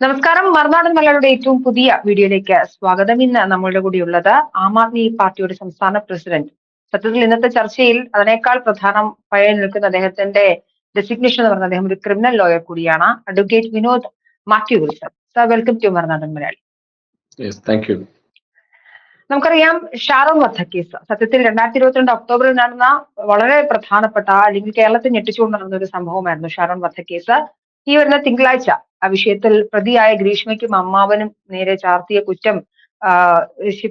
നമസ്കാരം. മറുനാടൻ മലയുടെ ഏറ്റവും പുതിയ വീഡിയോയിലേക്ക് സ്വാഗതം. ഇന്ന് നമ്മളുടെ കൂടി ഉള്ളത് ആം ആദ്മി പാർട്ടിയുടെ സംസ്ഥാന പ്രസിഡന്റ്. സത്യത്തിൽ ഇന്നത്തെ ചർച്ചയിൽ അതിനേക്കാൾ പ്രധാനം പഴയ നിൽക്കുന്ന അദ്ദേഹത്തിന്റെ ഡെസിഗ്നേഷൻ എന്ന് പറഞ്ഞ അദ്ദേഹം ഒരു ക്രിമിനൽ ലോയർ കൂടിയാണ്. Advocate Vinod Mathew Wilson sir welcome to Marunadan Malayali. നമുക്കറിയാം ഷാരോൺ വധക്കേസ് സത്യത്തിൽ രണ്ടായിരത്തി ഇരുപത്തിരണ്ട് ഒക്ടോബറിൽ നടന്ന വളരെ പ്രധാനപ്പെട്ട അല്ലെങ്കിൽ കേരളത്തെ ഞെട്ടിച്ചുകൊണ്ട് നടന്ന ഒരു സംഭവമായിരുന്നു ഷാരോൺ കേസ്. ഈ വരുന്ന തിങ്കളാഴ്ച ആ വിഷയത്തിൽ പ്രതിയായ ഗ്രീഷ്മയ്ക്കും അമ്മാവനും നേരെ ചാർത്തിയ കുറ്റം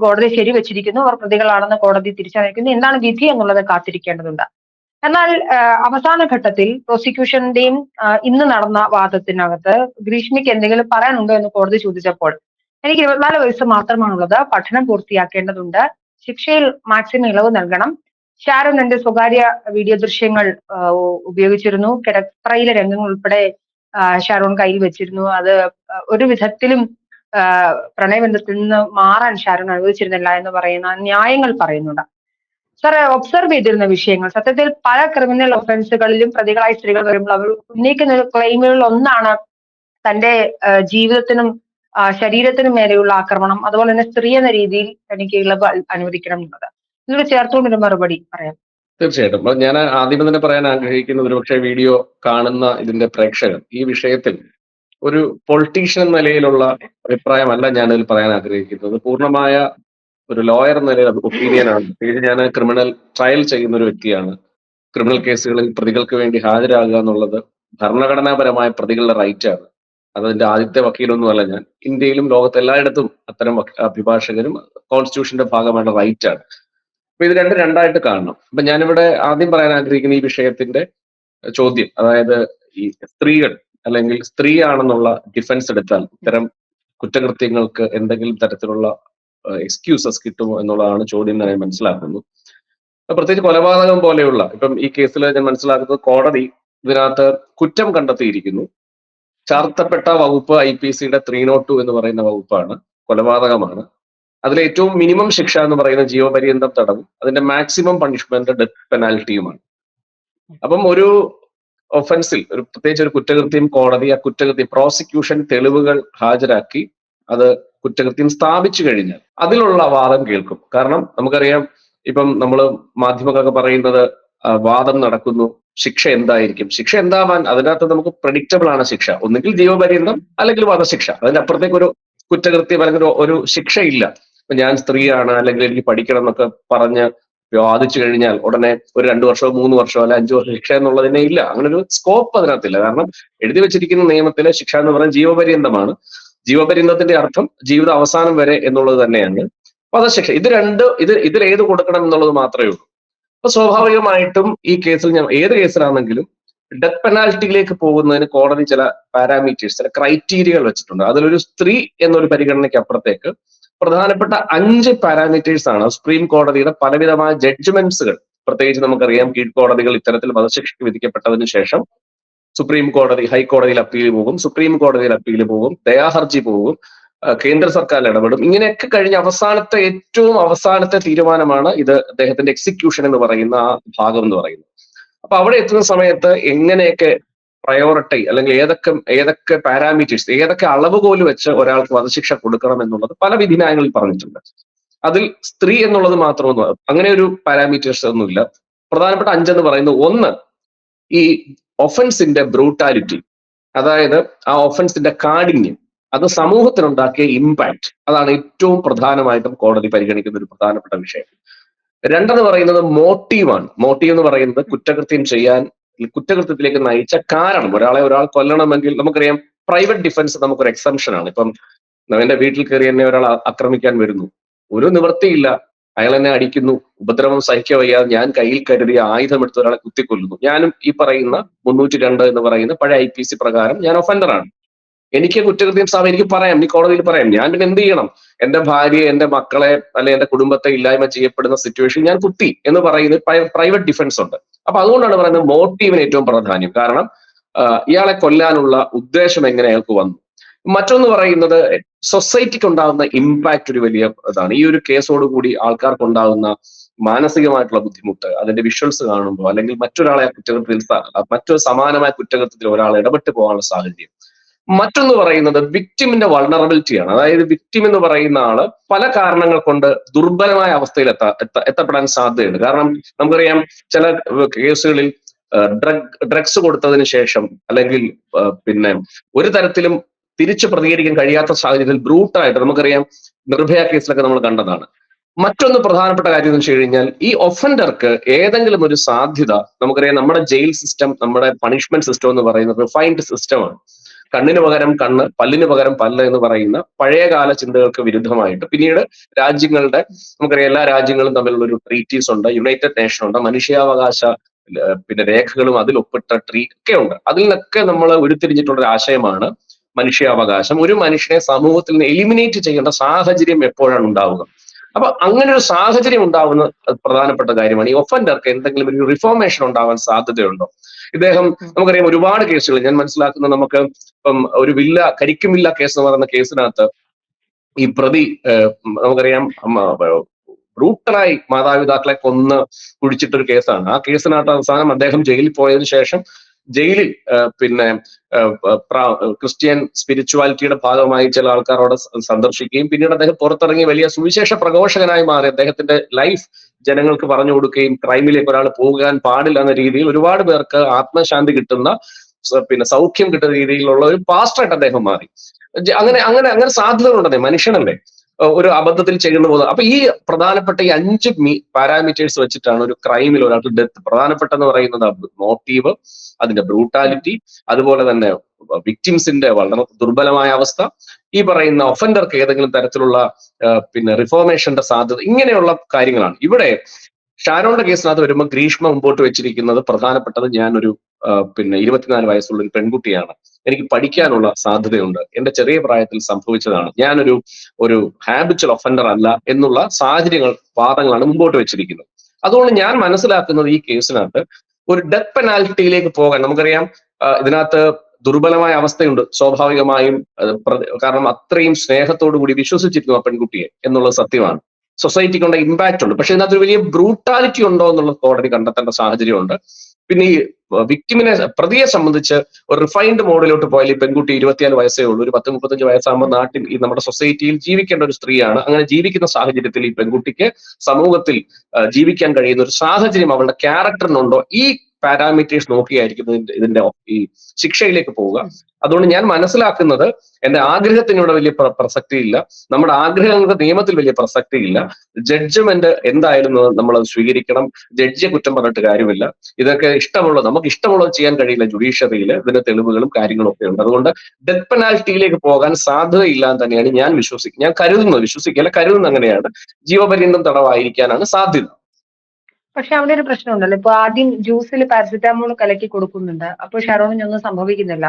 കോടതി ശരിവെച്ചിരിക്കുന്നു. അവർ പ്രതികളാണെന്ന് കോടതി തിരിച്ചറിയിക്കുന്നു. എന്താണ് വിധി എന്നുള്ളത് കാത്തിരിക്കേണ്ടതുണ്ട്. എന്നാൽ അവസാന ഘട്ടത്തിൽ പ്രോസിക്യൂഷന്റെയും ഇന്ന് നടന്ന വാദത്തിനകത്ത് ഗ്രീഷ്മയ്ക്ക് എന്തെങ്കിലും പറയാനുണ്ടോ എന്ന് കോടതി ചോദിച്ചപ്പോൾ എനിക്ക് ഇരുപത്തിനാല് വയസ്സ് മാത്രമാണുള്ളത്. പഠനം പൂർത്തിയാക്കേണ്ടതുണ്ട്. ശിക്ഷയിൽ മാക്സിമം ഇളവ് നൽകണം. ഷാരോൺ എന്റെ സ്വകാര്യ വീഡിയോ ദൃശ്യങ്ങൾ ഉപയോഗിച്ചിരുന്നു. കിടപ്പറയിലെ രംഗങ്ങൾ ഉൾപ്പെടെ ഷാരോൺ കയ്യിൽ വെച്ചിരുന്നു. അത് ഒരു വിധത്തിലും പ്രണയബന്ധത്തിൽ നിന്ന് മാറാൻ ഷാരോൺ അനുവദിച്ചിരുന്നില്ല എന്ന് പറയുന്ന ന്യായങ്ങൾ പറയുന്നുണ്ട്. സാറ് ഒബ്സർവ് ചെയ്തിരുന്ന വിഷയങ്ങൾ. സത്യത്തിൽ പല ക്രിമിനൽ ഒഫൻസുകളിലും പ്രതികളായ സ്ത്രീകൾ വരുമ്പോൾ അവർ ഉന്നയിക്കുന്ന ക്ലെയിമുകളിൽ ഒന്നാണ് തന്റെ ജീവിതത്തിനും ശരീരത്തിനും മേലെയുള്ള ആക്രമണം. അതുപോലെ തന്നെ സ്ത്രീ എന്ന രീതിയിൽ തനിക്ക് ഇളവ് അനുവദിക്കണം എന്നുള്ളത്. ഇതിനോട് ചേർത്തുകൊണ്ടൊരു മറുപടി പറയാം. തീർച്ചയായിട്ടും. ഞാൻ ആദ്യം തന്നെ പറയാൻ ആഗ്രഹിക്കുന്നത് ഒരുപക്ഷെ വീഡിയോ കാണുന്ന ഇതിന്റെ പ്രേക്ഷകർ ഈ വിഷയത്തിൽ ഒരു പൊളിറ്റീഷ്യൻ എന്ന നിലയിലുള്ള അഭിപ്രായമല്ല ഞാനിതിൽ പറയാൻ ആഗ്രഹിക്കുന്നത്. പൂർണമായ ഒരു ലോയർ എന്ന നിലയിൽ ഒപ്പീനിയൻ ആണ്. പ്രത്യേകിച്ച് ഞാൻ ക്രിമിനൽ ട്രയൽ ചെയ്യുന്ന ഒരു വ്യക്തിയാണ്. ക്രിമിനൽ കേസുകളിൽ പ്രതികൾക്ക് വേണ്ടി ഹാജരാകുക എന്നുള്ളത് ഭരണഘടനാപരമായ പ്രതികളുടെ റൈറ്റ് ആണ്. അതിന്റെ ആദ്യത്തെ വക്കീലൊന്നുമല്ല ഞാൻ. ഇന്ത്യയിലും ലോകത്ത് എല്ലായിടത്തും അത്തരം അഭിഭാഷകരും കോൺസ്റ്റിറ്റ്യൂഷന്റെ ഭാഗമായ റൈറ്റ് ആണ്. അപ്പൊ ഇത് രണ്ട് രണ്ടായിട്ട് കാണണം. അപ്പൊ ഞാനിവിടെ ആദ്യം പറയാൻ ആഗ്രഹിക്കുന്ന ഈ വിഷയത്തിന്റെ ചോദ്യം അതായത് ഈ സ്ത്രീകൾ അല്ലെങ്കിൽ സ്ത്രീ ആണെന്നുള്ള ഡിഫൻസ് എടുത്താൽ ഇത്തരം കുറ്റകൃത്യങ്ങൾക്ക് എന്തെങ്കിലും തരത്തിലുള്ള എക്സ്ക്യൂസസ് കിട്ടുമോ എന്നുള്ളതാണ് ചോദ്യം ഞാൻ മനസ്സിലാക്കുന്നു. പ്രത്യേകിച്ച് കൊലപാതകം പോലെയുള്ള ഇപ്പം ഈ കേസിൽ ഞാൻ മനസ്സിലാക്കുന്നത് കോടതി ഇതിനകത്ത് കുറ്റം കണ്ടെത്തിയിരിക്കുന്നു. ചാർത്തപ്പെട്ട വകുപ്പ് ഐ പി സിയുടെ ത്രീ നോട്ട് ടു എന്ന് പറയുന്ന വകുപ്പാണ് കൊലപാതകമാണ്. അതിലെ ഏറ്റവും മിനിമം ശിക്ഷ എന്ന് പറയുന്ന ജീവപര്യന്തം തടവും അതിന്റെ മാക്സിമം പണിഷ്മെന്റ് ഡെത്ത് പെനാൽറ്റിയുമാണ് അപ്പം ഒരു ഒഫൻസിൽ ഒരു പ്രത്യേകിച്ച് ഒരു കുറ്റകൃത്യം കോടതി ആ കുറ്റകൃത്യം പ്രോസിക്യൂഷൻ തെളിവുകൾ ഹാജരാക്കി അത് കുറ്റകൃത്യം സ്ഥാപിച്ചു കഴിഞ്ഞാൽ അതിലുള്ള വാദം കേൾക്കും. കാരണം നമുക്കറിയാം ഇപ്പം നമ്മൾ മാധ്യമങ്ങളൊക്കെ പറയുന്നത് വാദം നടക്കുന്നു ശിക്ഷ എന്തായിരിക്കും? ശിക്ഷ എന്താവാൻ അതിനകത്ത് നമുക്ക് പ്രഡിക്റ്റബിൾ ആണ് ശിക്ഷ. ഒന്നുകിൽ ജീവപര്യന്തം അല്ലെങ്കിൽ വധശിക്ഷ അതിന്റെ അപ്പുറത്തേക്ക് ഒരു കുറ്റകൃത്യം അല്ലെങ്കിൽ ഒരു- ശിക്ഷയില്ല. ഞാൻ സ്ത്രീയാണ് അല്ലെങ്കിൽ എനിക്ക് പഠിക്കണം എന്നൊക്കെ പറഞ്ഞ് വാദിച്ചു കഴിഞ്ഞാൽ ഉടനെ ഒരു രണ്ടു വർഷമോ മൂന്ന് വർഷമോ അല്ലെ അഞ്ചു വർഷം ശിക്ഷ എന്നുള്ളതിനെ ഇല്ല. അങ്ങനെ ഒരു സ്കോപ്പ് അതിനകത്തില്ല. കാരണം എഴുതി വെച്ചിരിക്കുന്ന നിയമത്തിലെ ശിക്ഷ എന്ന് പറയുന്നത് ജീവപര്യന്തമാണ്. ജീവപര്യന്തത്തിന്റെ അർത്ഥം ജീവിത അവസാനം വരെ എന്നുള്ളത് തന്നെയാണ്. വധശിക്ഷ ഇത് രണ്ട് ഇത് ഇതിൽ ഏത് കൊടുക്കണം എന്നുള്ളത് മാത്രമേ ഉള്ളൂ. അപ്പൊ സ്വാഭാവികമായിട്ടും ഈ കേസിൽ ഞാൻ ഏത് കേസിലാണെങ്കിലും ഡെത്ത് പെനാൽറ്റിയിലേക്ക് പോകുന്നതിന് കോടതി ചില പാരാമീറ്റേഴ്സ് ചില ക്രൈറ്റീരിയകൾ വെച്ചിട്ടുണ്ട്. അതിലൊരു സ്ത്രീ എന്നൊരു പരിഗണനയ്ക്ക് അപ്പുറത്തേക്ക് പ്രധാനപ്പെട്ട അഞ്ച് പാരാമീറ്റേഴ്സ് ആണ് സുപ്രീം കോടതിയുടെ പലവിധമായ ജഡ്ജ്മെന്റ്സുകൾ പ്രത്യേകിച്ച് നമുക്കറിയാം കീഴ്ക്കോടതികൾ ഇത്തരത്തിൽ വധശിക്ഷയ്ക്ക് വിധിക്കപ്പെട്ടതിന് ശേഷം സുപ്രീം കോടതി ഹൈക്കോടതിയിൽ അപ്പീൽ പോകും. സുപ്രീം കോടതിയിൽ അപ്പീൽ പോകും. ദയാഹർജി പോകും. കേന്ദ്ര സർക്കാർ ഇടപെടും. ഇങ്ങനെയൊക്കെ കഴിഞ്ഞ അവസാനത്തെ ഏറ്റവും അവസാനത്തെ തീരുമാനമാണ് ഇത് അദ്ദേഹത്തിന്റെ എക്സിക്യൂഷൻ എന്ന് പറയുന്ന ആ ഭാഗം എന്ന് പറയുന്നത്. അപ്പൊ അവിടെ എത്തുന്ന സമയത്ത് എങ്ങനെയൊക്കെ പ്രയോറിറ്റി അല്ലെങ്കിൽ ഏതൊക്കെ ഏതൊക്കെ പാരാമീറ്റേഴ്സ് ഏതൊക്കെ അളവുകോൽ വെച്ച് ഒരാൾക്ക് വധശിക്ഷ കൊടുക്കണം എന്നുള്ളത് പല വിധിന്യായങ്ങളിൽ പറഞ്ഞിട്ടുണ്ട്. അതിൽ സ്ത്രീ എന്നുള്ളത് മാത്രമൊന്നും അങ്ങനെ ഒരു പാരാമീറ്റേഴ്സ് ഒന്നുമില്ല. പ്രധാനപ്പെട്ട അഞ്ചെന്ന് പറയുന്നത് ഒന്ന് ഈ ഒഫൻസിന്റെ ബ്രൂട്ടാലിറ്റി അതായത് ആ ഒഫൻസിന്റെ കാഠിന്യം അത് സമൂഹത്തിനുണ്ടാക്കിയ ഇമ്പാക്ട് അതാണ് ഏറ്റവും പ്രധാനമായിട്ടും കോടതി പരിഗണിക്കുന്ന ഒരു പ്രധാനപ്പെട്ട വിഷയം. രണ്ടെന്ന് പറയുന്നത് മോട്ടീവാണ്. മോട്ടീവ് എന്ന് പറയുന്നത് കുറ്റകൃത്യം ചെയ്യാൻ കുറ്റകൃത്യത്തിലേക്ക് നയിച്ച കാരണം. ഒരാളെ ഒരാൾ കൊല്ലണമെങ്കിൽ നമുക്കറിയാം പ്രൈവറ്റ് ഡിഫൻസ് നമുക്കൊരു എക്സംഷൻ ആണ്. ഇപ്പം എന്റെ വീട്ടിൽ കയറി എന്നെ ഒരാൾ ആക്രമിക്കാൻ വരുന്നു. ഒരു നിവൃത്തിയില്ല. അയാൾ എന്നെ അടിക്കുന്നു. ഉപദ്രവം സഹിക്കവയ്യാതെ ഞാൻ കയ്യിൽ കരുതി ആയുധം എടുത്ത് ഒരാളെ കുത്തിക്കൊല്ലുന്നു. ഞാനും ഈ പറയുന്ന മുന്നൂറ്റി രണ്ട് എന്ന് പറയുന്ന പഴയ ഐ പി സി പ്രകാരം ഞാൻ ഒഫൻഡറാണ് എനിക്ക് കുറ്റകൃത്യം സ്ഥാപനം എനിക്ക് പറയാം. നീ കോടതിയിൽ പറയാം. ഞാൻ പിന്നെ എന്ത് ചെയ്യണം? എന്റെ ഭാര്യയെ എന്റെ മക്കളെ അല്ലെ എന്റെ കുടുംബത്തെ ഇല്ലായ്മ ചെയ്യപ്പെടുന്ന സിറ്റുവേഷൻ ഞാൻ കുത്തി എന്ന് പറയുന്നത് പ്രൈവറ്റ് ഡിഫൻസ് ഉണ്ട്. അപ്പൊ അതുകൊണ്ടാണ് പറയുന്നത് മോട്ടീവിന് ഏറ്റവും പ്രാധാന്യം. കാരണം ഇയാളെ കൊല്ലാനുള്ള ഉദ്ദേശം എങ്ങനെ അയാൾക്ക് വന്നു? മറ്റൊന്ന് പറയുന്നത് സൊസൈറ്റിക്ക് ഉണ്ടാകുന്ന ഇമ്പാക്ട് ഒരു വലിയ ഇതാണ്. ഈ ഒരു കേസോടുകൂടി ആൾക്കാർക്ക് ഉണ്ടാകുന്ന മാനസികമായിട്ടുള്ള ബുദ്ധിമുട്ട് അതിന്റെ വിഷ്വൽസ് കാണുമ്പോൾ അല്ലെങ്കിൽ മറ്റൊരാളെ കുറ്റകൃത്യത്തിൽ മറ്റൊരു സമാനമായ കുറ്റകൃത്യത്തിൽ ഒരാൾ ഇടപെട്ട് പോകാനുള്ള സാഹചര്യം. മറ്റൊന്ന് പറയുന്നത് വിക്ടിമിന്റെ വൾണറബിലിറ്റിയാണ് അതായത് വിക്ടിം എന്ന് പറയുന്ന ആൾ പല കാരണങ്ങൾ കൊണ്ട് ദുർബലമായ അവസ്ഥയിൽ എത്താ എത്തപ്പെടാൻ സാധ്യതയുണ്ട്. കാരണം നമുക്കറിയാം ചില കേസുകളിൽ ഡ്രഗ് ഡ്രഗ്സ് കൊടുത്തതിന് ശേഷം അല്ലെങ്കിൽ പിന്നെ ഒരു തരത്തിലും തിരിച്ചു പ്രതികരിക്കാൻ കഴിയാത്ത സാഹചര്യത്തിൽ ബ്രൂട്ടായിട്ട് നമുക്കറിയാം നിർഭയ കേസിലൊക്കെ നമ്മൾ കണ്ടതാണ്. മറ്റൊന്ന് പ്രധാനപ്പെട്ട കാര്യം എന്ന് വെച്ച് കഴിഞ്ഞാൽ ഈ ഒഫൻഡർക്ക് ഏതെങ്കിലും ഒരു സാധ്യത നമുക്കറിയാം നമ്മുടെ ജയിൽ സിസ്റ്റം നമ്മുടെ പണിഷ്മെന്റ് സിസ്റ്റം എന്ന് പറയുന്നത് റിഫൈൻഡ് സിസ്റ്റമാണ് കണ്ണിന് പകരം കണ്ണ് പല്ലിന് പകരം പല്ല് എന്ന് പറയുന്ന പഴയകാല ചിന്തകൾക്ക് വിരുദ്ധമായിട്ട്. പിന്നീട് രാജ്യങ്ങളുടെ നമുക്കറിയാം എല്ലാ രാജ്യങ്ങളും തമ്മിലുള്ള ഒരു ട്രീറ്റീസ് ഉണ്ട് യുണൈറ്റഡ് നേഷൻ ഉണ്ട് മനുഷ്യാവകാശ പിന്നെ രേഖകളും അതിൽ ഒപ്പിട്ട ട്രീ ഒക്കെ ഉണ്ട്. അതിൽ നിന്നൊക്കെ നമ്മൾ ഉരുത്തിരിഞ്ഞിട്ടുള്ള ഒരു ആശയമാണ് മനുഷ്യാവകാശം. ഒരു മനുഷ്യനെ സമൂഹത്തിൽ നിന്ന് എലിമിനേറ്റ് ചെയ്യേണ്ട സാഹചര്യം എപ്പോഴാണ് ഉണ്ടാവുക? അപ്പൊ അങ്ങനെ ഒരു സാഹചര്യം ഉണ്ടാവുന്ന പ്രധാനപ്പെട്ട കാര്യമാണ് ഈ ഒഫൻഡർക്ക് എന്തെങ്കിലും ഒരു റിഫോർമേഷൻ ഉണ്ടാവാൻ സാധ്യതയുണ്ടോ? ഇദ്ദേഹം നമുക്കറിയാം ഒരുപാട് കേസുകൾ. ഞാൻ മനസ്സിലാക്കുന്ന നമുക്ക് ഇപ്പം ഒരു വില്ല കരിക്കുമില്ല കേസ് എന്ന് പറയുന്ന കേസിനകത്ത് ഈ പ്രതി നമുക്കറിയാം ബ്രൂട്ടലായി മാതാപിതാക്കളെ കൊന്ന് കുഴിച്ചിട്ടൊരു കേസാണ്. ആ കേസിനകത്ത് അവസാനം അദ്ദേഹം ജയിലിൽ പോയതിനു ശേഷം ജയിലിൽ പിന്നെ ക്രിസ്ത്യൻ സ്പിരിച്വാലിറ്റിയുടെ ഭാഗമായി ചില ആൾക്കാരോട് സന്ദർശിക്കുകയും പിന്നീട് അദ്ദേഹം പുറത്തിറങ്ങി വലിയ സുവിശേഷ പ്രഘോഷകനായി മാറി. അദ്ദേഹത്തിന്റെ ലൈഫ് ജനങ്ങൾക്ക് പറഞ്ഞു കൊടുക്കുകയും ക്രൈമിലേക്ക് ഒരാൾ പോകാൻ പാടില്ല എന്ന രീതിയിൽ ഒരുപാട് പേർക്ക് ആത്മശാന്തി കിട്ടുന്ന പിന്നെ സൗഖ്യം കിട്ടുന്ന രീതിയിലുള്ള ഒരു പാസ്റ്ററായിട്ട് അദ്ദേഹം മാറി. അങ്ങനെ അങ്ങനെ അങ്ങനെ സാധ്യതകളുണ്ടെന്നേ മനുഷ്യനല്ലേ? ഒരു അബദ്ധത്തിൽ ചെയ്യുന്ന പോലെ. അപ്പൊ ഈ പ്രധാനപ്പെട്ട ഈ അഞ്ച് പാരാമീറ്റേഴ്സ് വെച്ചിട്ടാണ് ഒരു ക്രൈമിൽ ഒരാൾക്ക് ഡെത്ത് പ്രധാനപ്പെട്ടെന്ന് പറയുന്നത് മോട്ടീവ് അതിന്റെ ബ്രൂട്ടാലിറ്റി അതുപോലെ തന്നെ വിക്ടിംസിന്റെ വളരെ ദുർബലമായ അവസ്ഥ. ഈ പറയുന്ന ഒഫൻഡർക്ക് ഏതെങ്കിലും തരത്തിലുള്ള പിന്നെ റിഫോർമേഷന്റെ സാധ്യത ഇങ്ങനെയുള്ള കാര്യങ്ങളാണ്. ഇവിടെ ഷാരോണിന്റെ കേസിനകത്ത് വരുമ്പോൾ ഗ്രീഷ്മ മുമ്പോട്ട് വെച്ചിരിക്കുന്നത് പ്രധാനപ്പെട്ടത് ഞാനൊരു പിന്നെ ഇരുപത്തിനാല് വയസ്സുള്ള ഒരു പെൺകുട്ടിയാണ്. എനിക്ക് പഠിക്കാനുള്ള സാധ്യതയുണ്ട്. എന്റെ ചെറിയ പ്രായത്തിൽ സംഭവിച്ചതാണ്. ഞാനൊരു ഒരു ഹാബിച്വൽ ഒഫൻഡർ അല്ല എന്നുള്ള സാഹചര്യങ്ങൾ വാദങ്ങളാണ് മുമ്പോട്ട് വെച്ചിരിക്കുന്നത്. അതുകൊണ്ട് ഞാൻ മനസ്സിലാക്കുന്നത് ഈ കേസിനകത്ത് ഒരു ഡെത്ത് പെനാൽറ്റിയിലേക്ക് പോകാൻ നമുക്കറിയാം ഇതിനകത്ത് ദുർബലമായ അവസ്ഥയുണ്ട്. സ്വാഭാവികമായും കാരണം അത്രയും സ്നേഹത്തോടു കൂടി വിശ്വസിച്ചിരുന്നു ആ പെൺകുട്ടിയെ എന്നുള്ളത് സത്യമാണ്. സൊസൈറ്റിക്ക് ഉണ്ട് ഇമ്പാക്റ്റ് ഉണ്ട്. പക്ഷെ ഇതിനകത്ത് ഒരു വലിയ ബ്രൂട്ടാലിറ്റി ഉണ്ടോ എന്നുള്ളത് കോടതി കണ്ടെത്തേണ്ട സാഹചര്യമുണ്ട്. പിന്നെ ഈ വിക്ടിമിനെ പ്രതിയെ സംബന്ധിച്ച് ഒരു റിഫൈൻഡ് മോഡിലോട്ട് പോയാൽ ഈ പെൺകുട്ടി ഇരുപത്തിനാല് വയസ്സേ ഉള്ളൂ. ഒരു പത്ത് മുപ്പത്തഞ്ച് വയസ്സാകുമ്പോൾ നാട്ടിൽ ഈ നമ്മുടെ സൊസൈറ്റിയിൽ ജീവിക്കേണ്ട ഒരു സ്ത്രീയാണ്. അങ്ങനെ ജീവിക്കുന്ന സാഹചര്യത്തിൽ ഈ പെൺകുട്ടിക്ക് സമൂഹത്തിൽ ജീവിക്കാൻ കഴിയുന്ന ഒരു സാഹചര്യം അവളുടെ ക്യാരക്ടറിനുണ്ടോ ഈ പാരാമീറ്റേഴ്സ് നോക്കിയായിരിക്കും ഇതിന്റെ ഇതിന്റെ ഈ ശിക്ഷയിലേക്ക് പോവുക. അതുകൊണ്ട് ഞാൻ മനസ്സിലാക്കുന്നത് എന്റെ ആഗ്രഹത്തിന് ഇവിടെ വലിയ പ്രസക്തി പ്രസക്തിയില്ല. നമ്മുടെ ആഗ്രഹങ്ങൾക്ക് നിയമത്തിൽ വലിയ പ്രസക്തിയില്ല. ജഡ്ജ്മെന്റ് എന്തായാലും നമ്മൾ അത് സ്വീകരിക്കണം. ജഡ്ജിയെ കുറ്റം പറഞ്ഞിട്ട് കാര്യമില്ല. ഇതൊക്കെ ഇഷ്ടമുള്ള നമുക്ക് ഇഷ്ടമുള്ളത് ചെയ്യാൻ കഴിയില്ല ജുഡീഷ്യറിയിൽ ഇതിന്റെ തെളിവുകളും കാര്യങ്ങളും ഒക്കെ ഉണ്ട്. അതുകൊണ്ട് ഡെത്ത് പെനാൽറ്റിയിലേക്ക് പോകാൻ സാധ്യതയില്ല എന്ന് തന്നെയാണ് ഞാൻ വിശ്വസിക്കുന്നത് ഞാൻ കരുതുന്നത് വിശ്വസിക്കല്ല കരുതുന്നത് അങ്ങനെയാണ്. ജീവപര്യന്തം തടവായിരിക്കാനാണ് സാധ്യത. പക്ഷെ അവിടെ ഒരു പ്രശ്നമുണ്ടല്ലോ. ഇപ്പൊ ആദ്യം ജ്യൂസിൽ പാരസിറ്റാമോൾ കലക്കി കൊടുക്കുന്നുണ്ട്. അപ്പോൾ ഒന്നും സംഭവിക്കുന്നില്ല.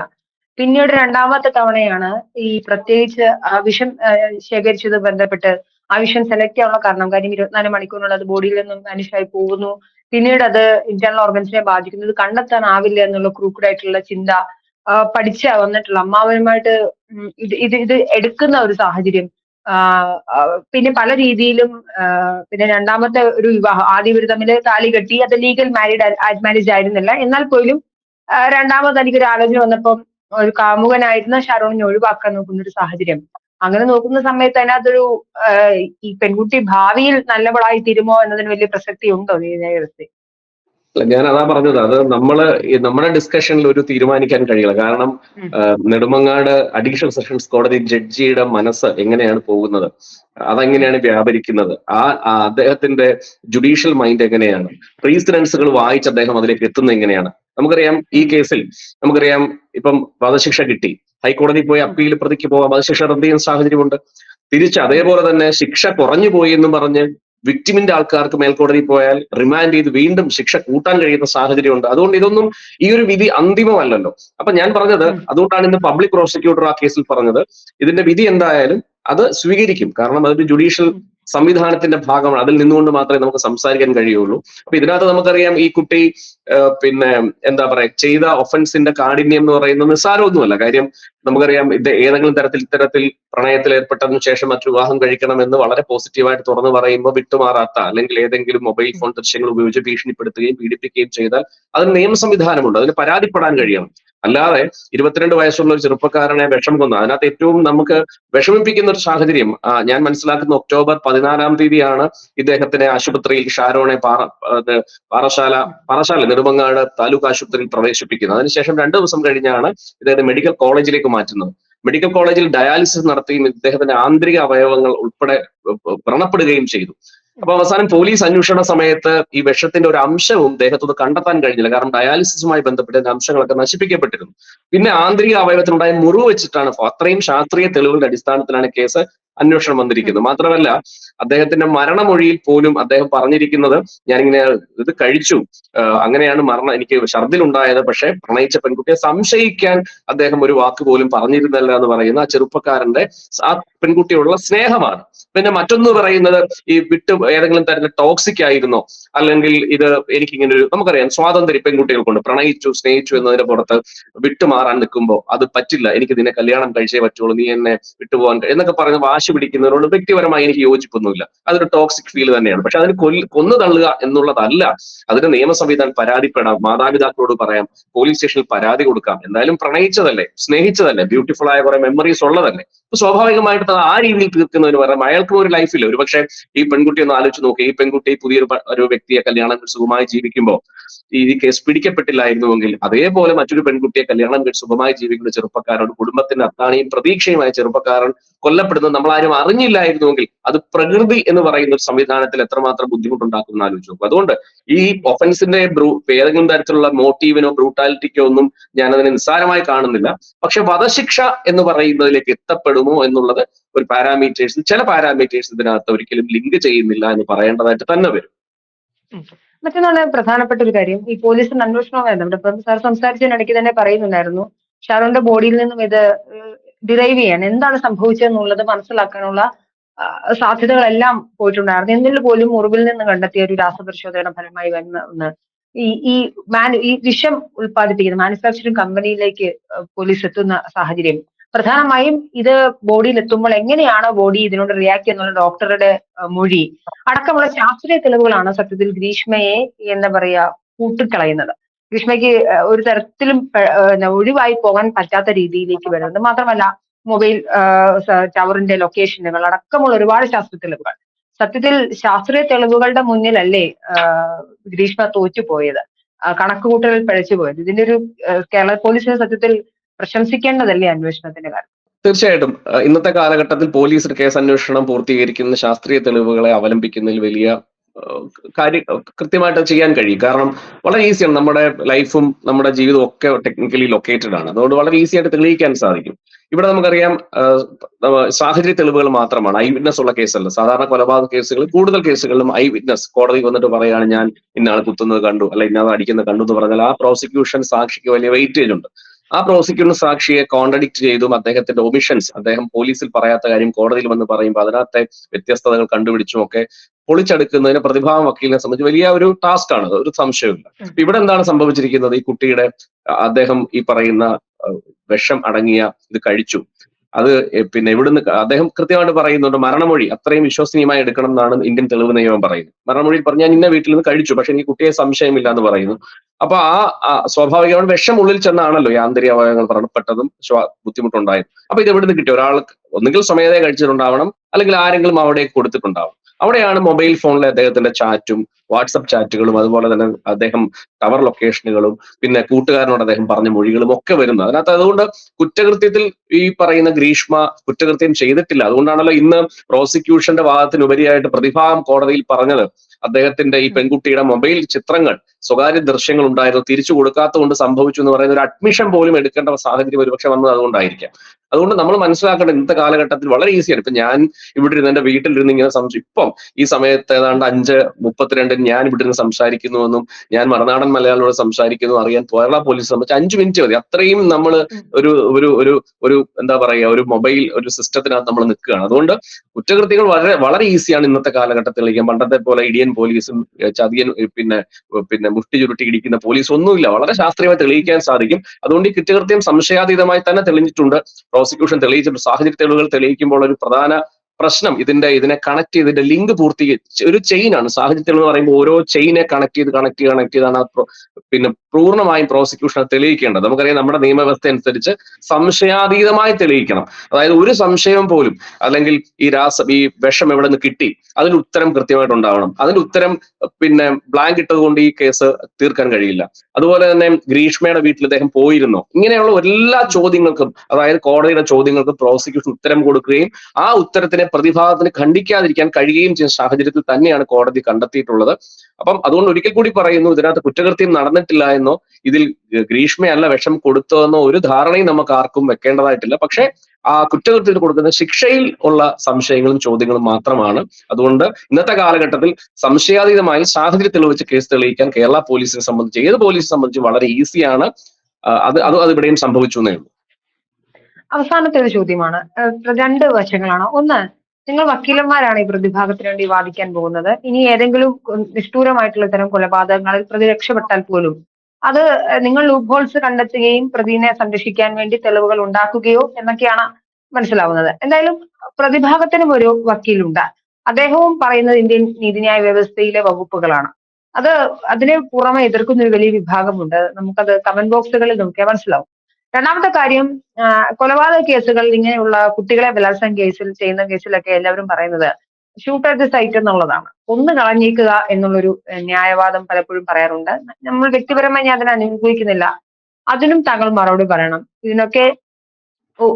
പിന്നീട് രണ്ടാമത്തെ തവണയാണ് ഈ പ്രത്യേകിച്ച് ആ വിഷം ശേഖരിച്ചത് ബന്ധപ്പെട്ട് ആ വിഷം സെലക്ട് ചെയ്യാനുള്ള കാരണം. കാര്യം ഇരുപത്തിനാല് മണിക്കൂറിനുള്ളിൽ അത് ബോഡിയിൽ നിന്നും മനുഷ്യരായി പോകുന്നു. പിന്നീട് അത് ഇന്റേണൽ ഓർഗൻസിനെ ബാധിക്കുന്നത് കണ്ടെത്താൻ ആവില്ല എന്നുള്ള ക്രൂക്കഡ് ആയിട്ടുള്ള ചിന്ത പഠിച്ച വന്നിട്ടുള്ള അമ്മാവനുമായിട്ട് ഇത് ഇത് ഇത് എടുക്കുന്ന ഒരു സാഹചര്യം. പിന്നെ പല രീതിയിലും പിന്നെ രണ്ടാമത്തെ ഒരു വിവാഹം ആദ്യം ഇവർ തമ്മിൽ താലി കെട്ടി അത് ലീഗൽ മാരീഡ് മാരേജ് ആയിരുന്നില്ല. എന്നാൽ പോലും രണ്ടാമത് എനിക്കൊരു ആലോചന വന്നപ്പം ഒരു കാമുകനായിരുന്ന ഷാരോണിനെ ഒഴിവാക്കാൻ നോക്കുന്ന ഒരു സാഹചര്യം. അങ്ങനെ നോക്കുന്ന സമയത്ത് അതിനകത്തൊരു ഈ പെൺകുട്ടി ഭാവിയിൽ നല്ലവളായി തീരുമോ എന്നതിന് വലിയ പ്രസക്തി ഉണ്ടോ ഈ അല്ല, ഞാൻ അതാ പറഞ്ഞത്. അത് നമ്മൾ നമ്മുടെ ഡിസ്കഷനിൽ ഒരു തീരുമാനിക്കാൻ കഴിയില്ല. കാരണം നെടുമങ്ങാട് അഡീഷണൽ സെഷൻസ് കോടതി ജഡ്ജിയുടെ മനസ്സ് എങ്ങനെയാണ് പോകുന്നത്? അതെങ്ങനെയാണ് വ്യാപരിക്കുന്നത്? ആ ആ അദ്ദേഹത്തിന്റെ ജുഡീഷ്യൽ മൈൻഡ് എങ്ങനെയാണ്? പ്രീസിഡൻസുകൾ വായിച്ച് അദ്ദേഹം അതിലേക്ക് എത്തുന്നത് എങ്ങനെയാണ്? നമുക്കറിയാം ഈ കേസിൽ നമുക്കറിയാം ഇപ്പം വധശിക്ഷ കിട്ടി. ഹൈക്കോടതി പോയി അപ്പീൽ പ്രതിക്ക് പോവാം. വധശിക്ഷ റദ്ദ് ചെയ്യുന്ന സാഹചര്യമുണ്ട്. തിരിച്ച് അതേപോലെ തന്നെ ശിക്ഷ കുറഞ്ഞു പോയി എന്ന് പറഞ്ഞ് വിക്ടിമിന്റെ ആൾക്കാർക്ക് മേൽക്കോടതി പോയാൽ റിമാൻഡ് ചെയ്ത് വീണ്ടും ശിക്ഷ കൂട്ടാൻ കഴിയുന്ന സാഹചര്യമുണ്ട്. അതുകൊണ്ട് ഇതൊന്നും ഈ ഒരു വിധി അന്തിമമല്ലല്ലോ. അപ്പൊ ഞാൻ പറഞ്ഞത് അതുകൊണ്ടാണ് ഇന്ന് പബ്ലിക് പ്രോസിക്യൂട്ടർ ആ കേസിൽ പറഞ്ഞത്. ഇതിന്റെ വിധി എന്തായാലും അത് സ്വീകരിക്കും. കാരണം അതൊരു ജുഡീഷ്യൽ സംവിധാനത്തിന്റെ ഭാഗമാണ്. അതിൽ നിന്നുകൊണ്ട് മാത്രമേ നമുക്ക് സംസാരിക്കാൻ കഴിയുള്ളൂ. അപ്പൊ ഇതിനകത്ത് നമുക്കറിയാം ഈ കുട്ടി പിന്നെ എന്താ പറയാ ചെയ്ത ഒഫൻസിന്റെ കാഠിന്യം എന്ന് പറയുന്നത് നിസ്സാരമൊന്നുമല്ല. കാര്യം നമുക്കറിയാം ഇത് ഏതെങ്കിലും തരത്തിൽ ഇത്തരത്തിൽ പ്രണയത്തിൽ ഏർപ്പെട്ടതിനു ശേഷം മറ്റു വിവാഹം കഴിക്കണമെന്ന് വളരെ പോസിറ്റീവായിട്ട് തുറന്നു പറയുമ്പോൾ വിട്ടുമാറാത്ത അല്ലെങ്കിൽ ഏതെങ്കിലും മൊബൈൽ ഫോൺ ദൃശ്യങ്ങൾ ഉപയോഗിച്ച് ഭീഷണിപ്പെടുത്തുകയും പീഡിപ്പിക്കുകയും ചെയ്താൽ അതിന് നിയമ സംവിധാനമുണ്ട് അതിന് പരാതിപ്പെടാൻ കഴിയണം. അല്ലാതെ ഇരുപത്തിരണ്ട് വയസ്സുള്ള ഒരു ചെറുപ്പക്കാരനെ വിഷം കൊന്ന. അതിനകത്ത് ഏറ്റവും നമുക്ക് വിഷമിപ്പിക്കുന്ന ഒരു സാഹചര്യം ഞാൻ മനസ്സിലാക്കുന്ന ഒക്ടോബർ പതിനാലാം തീയതിയാണ് ഇദ്ദേഹത്തിനെ ആശുപത്രിയിൽ ഷാരോണെ പാറ പാറശാല പാറശാല നെടുമങ്ങാട് താലൂക്ക് ആശുപത്രിയിൽ പ്രവേശിപ്പിക്കുന്നത്. അതിനുശേഷം രണ്ടു ദിവസം കഴിഞ്ഞാണ് ഇദ്ദേഹത്തെ മെഡിക്കൽ കോളേജിലേക്ക് മാറ്റുന്നത്. മെഡിക്കൽ കോളേജിൽ ഡയാലിസിസ് നടത്തുകയും ഇദ്ദേഹത്തിന്റെ ആന്തരിക അവയവങ്ങൾ ഉൾപ്പെടെ വ്രണപ്പെടുകയും ചെയ്തു. അപ്പൊ അവസാനം പോലീസ് അന്വേഷണ സമയത്ത് ഈ വിഷത്തിന്റെ ഒരു അംശവും ദേഹത്തുനിന്ന് കണ്ടെത്താൻ കഴിഞ്ഞില്ല. കാരണം ഡയാലിസിസുമായി ബന്ധപ്പെട്ട് അംശങ്ങളൊക്കെ നശിപ്പിക്കപ്പെട്ടിരുന്നു. പിന്നെ ആന്തരിക അവയവത്തിനുണ്ടായ മുറിവ് വെച്ചിട്ടാണ് അത്രയും ശാസ്ത്രീയ തെളിവുകളുടെ അടിസ്ഥാനത്തിലാണ് കേസ് അന്വേഷണം വന്നിരിക്കുന്നത്. മാത്രമല്ല അദ്ദേഹത്തിന്റെ മരണമൊഴിയിൽ പോലും അദ്ദേഹം പറഞ്ഞിരിക്കുന്നത് ഞാനിങ്ങനെ ഇത് കഴിച്ചു. അങ്ങനെയാണ് മരണം എനിക്ക് ഛർദിലുണ്ടായത് പക്ഷേ പ്രണയിച്ച പെൺകുട്ടിയെ സംശയിക്കാൻ അദ്ദേഹം ഒരു വാക്ക് പോലും പറഞ്ഞിരുന്നില്ല എന്ന് പറയുന്ന ആ ചെറുപ്പക്കാരന്റെ ആ പെൺകുട്ടിയോടുള്ള സ്നേഹമാണ്. പിന്നെ മറ്റൊന്ന് പറയുന്നത് ഈ വിട്ട് ഏതെങ്കിലും തരത്തിൽ ടോക്സിക് ആയിരുന്നോ? അല്ലെങ്കിൽ ഇത് എനിക്ക് ഇങ്ങനെ ഒരു നമുക്കറിയാം സ്വാതന്ത്ര്യം പെൺകുട്ടികൾക്കുണ്ട്. പ്രണയിച്ചു സ്നേഹിച്ചു എന്നതിന്റെ പുറത്ത് വിട്ടുമാറാൻ നിൽക്കുമ്പോൾ അത് പറ്റില്ല. എനിക്ക് നിന്നെ കല്യാണം കഴിച്ചേ പറ്റുള്ളൂ. നീ എന്നെ വിട്ടുപോകാൻ എന്നൊക്കെ പറഞ്ഞ് വാശി പിടിക്കുന്നതിനോട് വ്യക്തിപരമായി എനിക്ക് യോജിപ്പൊന്നുമില്ല. അതൊരു ടോക്സിക് ഫീൽ തന്നെയാണ്. പക്ഷെ അതിന് കൊല്ല കൊന്നു തള്ളുക എന്നുള്ളതല്ല. അതിന് നിയമ സംവിധാനം പരാതിപ്പെടാം. മാതാപിതാക്കളോട് പറയാം പോലീസ് സ്റ്റേഷനിൽ പരാതി കൊടുക്കാം. എന്തായാലും പ്രണയിച്ചതല്ലേ? സ്നേഹിച്ചതല്ലേ? ബ്യൂട്ടിഫുൾ ആയ കുറെ മെമ്മറീസ് ഉള്ളതല്ലേ? സ്വാഭാവികമായിട്ട് ആ രീതിയിൽ തീർക്കുന്നതിന് പകരം അയാൾക്കും ഒരു ലൈഫില്ല ഒരു പക്ഷേ ഈ പെൺകുട്ടി ഒന്ന് ആലോചിച്ച് നോക്കുക ഈ പെൺകുട്ടി പുതിയൊരു ഒരു വ്യക്തിയെ കല്യാണം സുഖമായി ജീവിക്കുമ്പോൾ ഈ കേസ് പിടിക്കപ്പെട്ടില്ലായിരുന്നുവെങ്കിൽ അതേപോലെ മറ്റൊരു പെൺകുട്ടിയെ കല്യാണം കഴിച്ച് സുഖമായി ജീവിക്കുന്ന ചെറുപ്പക്കാരൻ കുടുംബത്തിന്റെ അത്താണിയും പ്രതീക്ഷയുമായ ചെറുപ്പക്കാരൻ കൊല്ലപ്പെടുന്നത് നമ്മൾ ആരും അറിഞ്ഞില്ലായിരുന്നുവെങ്കിൽ അത് പ്രകൃതി എന്ന് പറയുന്ന ഒരു സംവിധാനത്തിൽ എത്രമാത്രം ബുദ്ധിമുട്ടുണ്ടാക്കും ആലോചിച്ചു നോക്കും. അതുകൊണ്ട് ഈ ഒഫൻസിന്റെ ബ്രൂ ഏതെങ്കിലും തരത്തിലുള്ള മോട്ടീവിനോ ബ്രൂട്ടാലിറ്റിക്കോ ഒന്നും ഞാൻ അതിനെ നിസ്സാരമായി കാണുന്നില്ല. പക്ഷെ വധശിക്ഷ എന്ന് പറയുന്നതിലേക്ക് എത്തപ്പെടുമോ എന്നുള്ളത് ഒരു പാരാമീറ്റേഴ്സിൽ ചില പാരാമീറ്റേഴ്സ് ഇതിനകത്ത് ഒരിക്കലും ലിങ്ക് ചെയ്യുന്നില്ല എന്ന് പറയേണ്ടതായിട്ട് തന്നെ വരും. മറ്റൊന്നാണ് പ്രധാനപ്പെട്ട ഒരു കാര്യം. ഈ പോലീസിന്റെ അന്വേഷണമായിരുന്നു നമ്മുടെ ഇപ്പം സാർ സംസാരിച്ചതിനിടയ്ക്ക് തന്നെ പറയുന്നുണ്ടായിരുന്നു. ഷാരോന്റെ ബോഡിയിൽ നിന്നും ഇത് ഡിറൈവ് ചെയ്യാൻ എന്താണ് സംഭവിച്ചതെന്നുള്ളത് മനസ്സിലാക്കാനുള്ള സാധ്യതകളെല്ലാം പോയിട്ടുണ്ടായിരുന്നു. എന്നിൽ പോലും മുറിവിൽ നിന്ന് കണ്ടെത്തിയ ഒരു രാസപരിശോധനയുടെ ഫലമായി വന്ന ഒന്ന്. ഈ ഈ മാനു ഈ വിഷം ഉൽപ്പാദിപ്പിക്കുന്ന മാനുഫാക്ചറിംഗ് കമ്പനിയിലേക്ക് പോലീസ് എത്തുന്ന സാഹചര്യം. പ്രധാനമായും ഇത് ബോഡിയിൽ എത്തുമ്പോൾ എങ്ങനെയാണ് ബോഡി ഇതിനോട് റിയാക്ട് ചെയ്യുന്നുള്ള ഡോക്ടറുടെ മൊഴി. അടക്കമുള്ള ശാസ്ത്രീയ തെളിവുകളാണ് സത്യത്തിൽ ഗ്രീഷ്മയെ എന്താ പറയാ കൂട്ടിക്കളയുന്നത്. ഗ്രീഷ്മയ്ക്ക് ഒരു തരത്തിലും ഒഴിവായി പോകാൻ പറ്റാത്ത രീതിയിലേക്ക് വരുന്നത്. മാത്രമല്ല മൊബൈൽ ടവറിന്റെ ലൊക്കേഷനുകൾ അടക്കമുള്ള ഒരുപാട് ശാസ്ത്രീയ തെളിവുകൾ. സത്യത്തിൽ ശാസ്ത്രീയ തെളിവുകളുടെ മുന്നിലല്ലേ ഗ്രീഷ്മ തോറ്റുപോയത്. കണക്കുകൂട്ടലിൽ പഴച്ചു പോയത് ഇതിന്റെ ഒരു കേരള പോലീസിന് സത്യത്തിൽ പ്രശംസിക്കേണ്ടതല്ലേ അന്വേഷണത്തിന്റെ കാര്യം? തീർച്ചയായിട്ടും. ഇന്നത്തെ കാലഘട്ടത്തിൽ പോലീസ് കേസ് അന്വേഷണം പൂർത്തീകരിക്കുന്ന ശാസ്ത്രീയ തെളിവുകളെ അവലംബിക്കുന്നതിൽ വലിയ കാര്യ കൃത്യമായിട്ട് ചെയ്യാൻ കഴിയും. കാരണം വളരെ ഈസിയാണ്. നമ്മുടെ ലൈഫും നമ്മുടെ ജീവിതവും ഒക്കെ ടെക്നിക്കലി ലൊക്കേറ്റഡ് ആണ്. അതുകൊണ്ട് വളരെ ഈസി ആയിട്ട് തെളിയിക്കാൻ സാധിക്കും. ഇവിടെ നമുക്കറിയാം സാഹചര്യ തെളിവുകൾ മാത്രമാണ്. ഐ വിറ്റ്നസ് ഉള്ള കേസല്ല. സാധാരണ കൊലപാതക കേസുകൾ കൂടുതൽ കേസുകളിലും ഐ വിറ്റ്നസ് കോടതി വന്നിട്ട് പറയുകയാണ് ഞാൻ ഇന്നാൾ കുത്തുന്നത് കണ്ടു അല്ല ഇന്നാൾ അടിക്കുന്നത് കണ്ടു എന്ന് പറഞ്ഞാൽ ആ പ്രോസിക്യൂഷൻ സാക്ഷിക്ക് വലിയ വെയിറ്റേജ് ഉണ്ട്. ആ പ്രോസിക്യൂഷൻ സാക്ഷിയെ കോൺട്രഡിക്ട് ചെയ്തും അദ്ദേഹത്തിന്റെ ഒമിഷൻസ് അദ്ദേഹം പോലീസിൽ പറയാത്ത കാര്യം കോടതിയിൽ വന്ന് പറയുമ്പോൾ അതിനകത്തെ വ്യത്യസ്തതകൾ കണ്ടുപിടിച്ചും ഒക്കെ പൊളിച്ചെടുക്കുന്നതിന് പ്രതിഭാ വക്കീലിനെ സംബന്ധിച്ച് വലിയ ഒരു ടാസ്ക് ആണ്. ഒരു സംശയമില്ല ഇവിടെ എന്താണ് സംഭവിച്ചിരിക്കുന്നത്? ഈ കുട്ടിയുടെ അദ്ദേഹം ഈ പറയുന്ന വിഷം അടങ്ങിയ ഇത് കഴിച്ചു. അത് പിന്നെ ഇവിടുന്ന് അദ്ദേഹം കൃത്യമായിട്ട് പറയുന്നുണ്ട് മരണമൊഴി അത്രയും വിശ്വസനീയമായി എടുക്കണം എന്നാണ് ഇന്ത്യൻ തെളിവ് നിയമം പറയുന്നത്. മരണമൊഴി പറഞ്ഞു ഞാൻ ഇന്ന വീട്ടിൽ നിന്ന് കഴിച്ചു പക്ഷെ എനിക്ക് കുട്ടിയെ സംശയമില്ല എന്ന് പറയുന്നു. അപ്പൊ ആ സ്വാഭാവികമായിട്ട് സ്വാഭാവികമാണ് വിഷം ഉള്ളിൽ ചെന്നാണല്ലോ ഈ ആന്തരിക അവയവങ്ങൾ വ്രണപ്പെട്ടതും ബുദ്ധിമുട്ടുണ്ടായത്. അപ്പൊ ഇത് എവിടുന്ന് കിട്ടി? ഒരാൾ ഒന്നുകിൽ സ്വമേധയെ കഴിച്ചിട്ടുണ്ടാവണം അല്ലെങ്കിൽ ആരെങ്കിലും അവിടെ കൊടുത്തിട്ടുണ്ടാവണം. അവിടെയാണ് മൊബൈൽ ഫോണിലെ അദ്ദേഹത്തിന്റെ ചാറ്റും വാട്സപ്പ് ചാറ്റുകളും അതുപോലെ തന്നെ അദ്ദേഹം ടവർ ലൊക്കേഷനുകളും പിന്നെ കൂട്ടുകാരനോട് അദ്ദേഹം പറഞ്ഞ മൊഴികളും ഒക്കെ വരുന്നത്. അതിനകത്ത് അതുകൊണ്ട് കുറ്റകൃത്യത്തിൽ ഈ പറയുന്ന ഗ്രീഷ്മ കുറ്റകൃത്യം ചെയ്തിട്ടില്ല. അതുകൊണ്ടാണല്ലോ ഇന്ന് പ്രോസിക്യൂഷന്റെ ഭാഗത്തിനുപരിയായിട്ട് പ്രതിഭാഗം കോടതിയിൽ പറഞ്ഞത്. അദ്ദേഹത്തിന്റെ ഈ പെൺകുട്ടിയുടെ മൊബൈൽ ചിത്രങ്ങൾ സ്വകാര്യ ദൃശ്യങ്ങൾ ഉണ്ടായിരുന്നു. തിരിച്ചു കൊടുക്കാത്തതുകൊണ്ട് സംഭവിച്ചു എന്ന് പറയുന്ന ഒരു അഡ്മിഷൻ പോലും എടുക്കേണ്ട സാഹചര്യം ഒരുപക്ഷെ വന്നത് അതുകൊണ്ടായിരിക്കാം. അതുകൊണ്ട് നമ്മൾ മനസ്സിലാക്കേണ്ട ഇന്നത്തെ കാലഘട്ടത്തിൽ വളരെ ഈസിയാണ് ഇപ്പൊ ഞാൻ ഇവിടെ ഇരുന്ന് എന്റെ വീട്ടിലിരുന്ന് ഇങ്ങനെ സംശയം ഇപ്പം ഈ സമയത്ത് ഏതാണ്ട് അഞ്ച് മുപ്പത്തിരണ്ടിന് ഞാൻ ഇവിടെ ഇരുന്ന് സംസാരിക്കുന്നുവെന്നും ഞാൻ മറുനാടൻ മലയാളിയോട് സംസാരിക്കുന്നു അറിയാൻ കേരള പോലീസ് സംബന്ധിച്ച് അഞ്ചു മിനിറ്റ് മതി. അത്രയും നമ്മൾ ഒരു ഒരു ഒരു ഒരു എന്താ പറയുക ഒരു മൊബൈൽ ഒരു സിസ്റ്റത്തിനകത്ത് നമ്മൾ നിൽക്കുകയാണ്. അതുകൊണ്ട് കുറ്റകൃത്യങ്ങൾ വളരെ വളരെ ഈസിയാണ് ഇന്നത്തെ കാലഘട്ടത്തിൽ ഇരിക്കാൻ പണ്ടത്തെ പോലെ ഇടിയൻ പോലീസും ചതിയൻ പിന്നെ പിന്നെ മുഷ്ടി ചുരുട്ടി ഇടിക്കുന്ന പോലീസ് ഒന്നുമില്ല വളരെ ശാസ്ത്രീയമായി തെളിയിക്കാൻ സാധിക്കും. അതുകൊണ്ട് ഈ കുറ്റകൃത്യം സംശയാതീതമായി തന്നെ തെളിഞ്ഞിട്ടുണ്ട്. പ്രോസിക്യൂഷൻ തെളിയിച്ചിട്ടുണ്ട് സാഹചര്യ തെളിവുകൾ തെളിയിക്കുമ്പോൾ ഒരു പ്രധാന പ്രശ്നം ഇതിന്റെ ഇതിനെ കണക്ട് ചെയ്തിട്ട് ലിങ്ക് പൂർത്തീകരിച്ച് ഒരു ചെയിൻ ആണ്. സാഹചര്യത്തിൽ എന്ന് പറയുമ്പോൾ ഓരോ ചെയിനെ കണക്ട് ചെയ്ത് കണക്ട് ചെയ്ത് കണക്ട് ചെയ്താണ് പിന്നെ പൂർണമായും പ്രോസിക്യൂഷൻ തെളിയിക്കേണ്ടത്. നമുക്കറിയാം നമ്മുടെ നിയമവ്യവസ്ഥ അനുസരിച്ച് സംശയാതീതമായി തെളിയിക്കണം. അതായത് ഒരു സംശയം പോലും അല്ലെങ്കിൽ ഈ രാസ ഈ വിഷം എവിടെ നിന്ന് കിട്ടി അതിന് ഉത്തരം കൃത്യമായിട്ട് ഉണ്ടാവണം. അതിന്റെ ഉത്തരം പിന്നെ ബ്ലാങ്ക് ഇട്ടത് കൊണ്ട് ഈ കേസ് തീർക്കാൻ കഴിയില്ല. അതുപോലെ തന്നെ ഗ്രീഷ്മയുടെ വീട്ടിൽ അദ്ദേഹം പോയിരുന്നോ. ഇങ്ങനെയുള്ള എല്ലാ ചോദ്യങ്ങൾക്കും അതായത് കോടതിയുടെ ചോദ്യങ്ങൾക്കും പ്രോസിക്യൂഷൻ ഉത്തരം കൊടുക്കുകയും ആ ഉത്തരത്തിനെ പ്രതിഭാഗത്തിന് ഖണ്ഡിക്കാതിരിക്കാൻ കഴിയുകയും ചെയ്യുന്ന സാഹചര്യത്തിൽ തന്നെയാണ് കോടതി കണ്ടെത്തിയിട്ടുള്ളത്. അപ്പം അതുകൊണ്ട് ഒരിക്കൽ കൂടി പറയുന്നു ഇതിനകത്ത് കുറ്റകൃത്യം നടന്നിട്ടില്ല എന്നോ ഇതിൽ ഗ്രീഷ്മയല്ല വിഷം കൊടുത്തതെന്നോ ഒരു ധാരണയും നമുക്ക് ആർക്കും വെക്കേണ്ടതായിട്ടില്ല. പക്ഷേ ആ കുറ്റകൃത്യത്തിന് കൊടുക്കുന്ന ശിക്ഷയിൽ ഉള്ള സംശയങ്ങളും ചോദ്യങ്ങളും മാത്രമാണ്. അതുകൊണ്ട് ഇന്നത്തെ കാലഘട്ടത്തിൽ സംശയാതീതമായി സാഹചര്യം തെളിവിച്ച് കേസ് തെളിയിക്കാൻ കേരള പോലീസിനെ സംബന്ധിച്ച് ഏത് പോലീസിനെ സംബന്ധിച്ച് വളരെ ഈസിയാണ് അത് അത് അത് ഇവിടെയും സംഭവിച്ചു എന്നേ ഉള്ളൂ. അവസാനത്തെ ഒരു ചോദ്യമാണ്. രണ്ട് വശങ്ങളാണ്. ഒന്ന് നിങ്ങൾ വക്കീലന്മാരാണ് ഈ പ്രതിഭാഗത്തിന് വേണ്ടി വാദിക്കാൻ പോകുന്നത്. ഇനി ഏതെങ്കിലും നിഷ്ഠൂരമായിട്ടുള്ള ഇത്തരം കൊലപാതകങ്ങളിൽ പ്രതി രക്ഷപ്പെട്ടാൽ പോലും അത് നിങ്ങൾ ലൂപ്പ് ഹോൾസ് കണ്ടെത്തുകയും പ്രതിനെ സംരക്ഷിക്കാൻ വേണ്ടി തെളിവുകൾ ഉണ്ടാക്കുകയോ എന്നൊക്കെയാണ് മനസ്സിലാവുന്നത്. എന്തായാലും പ്രതിഭാഗത്തിനും ഒരു വക്കീലുണ്ട്. അദ്ദേഹവും പറയുന്നത് ഇന്ത്യൻ നീതിന്യായ വ്യവസ്ഥയിലെ വകുപ്പുകളാണ്. അത് അതിനെ പുറമെ എതിർക്കുന്ന ഒരു വലിയ വിഭാഗമുണ്ട്. നമുക്കത് കമന്റ് ബോക്സുകളിൽ നോക്കിയാൽ മനസ്സിലാവും. രണ്ടാമത്തെ കാര്യം കൊലപാതക കേസുകളിൽ ഇങ്ങനെയുള്ള കുട്ടികളെ ബലാത്സംഗ കേസിൽ ചെയ്യുന്ന കേസിലൊക്കെ എല്ലാവരും പറയുന്നത് ഷൂട്ട് അറ്റ് സൈറ്റ് എന്നുള്ളതാണ്. ഒന്ന് കളഞ്ഞേക്കുക എന്നുള്ളൊരു ന്യായവാദം പലപ്പോഴും പറയാറുണ്ട്. നമ്മൾ വ്യക്തിപരമായി ഞാൻ അതിനെ അനുഭവിക്കുന്നില്ല അതിനും താങ്കൾ മറുപടി പറയണം. ഇതിനൊക്കെ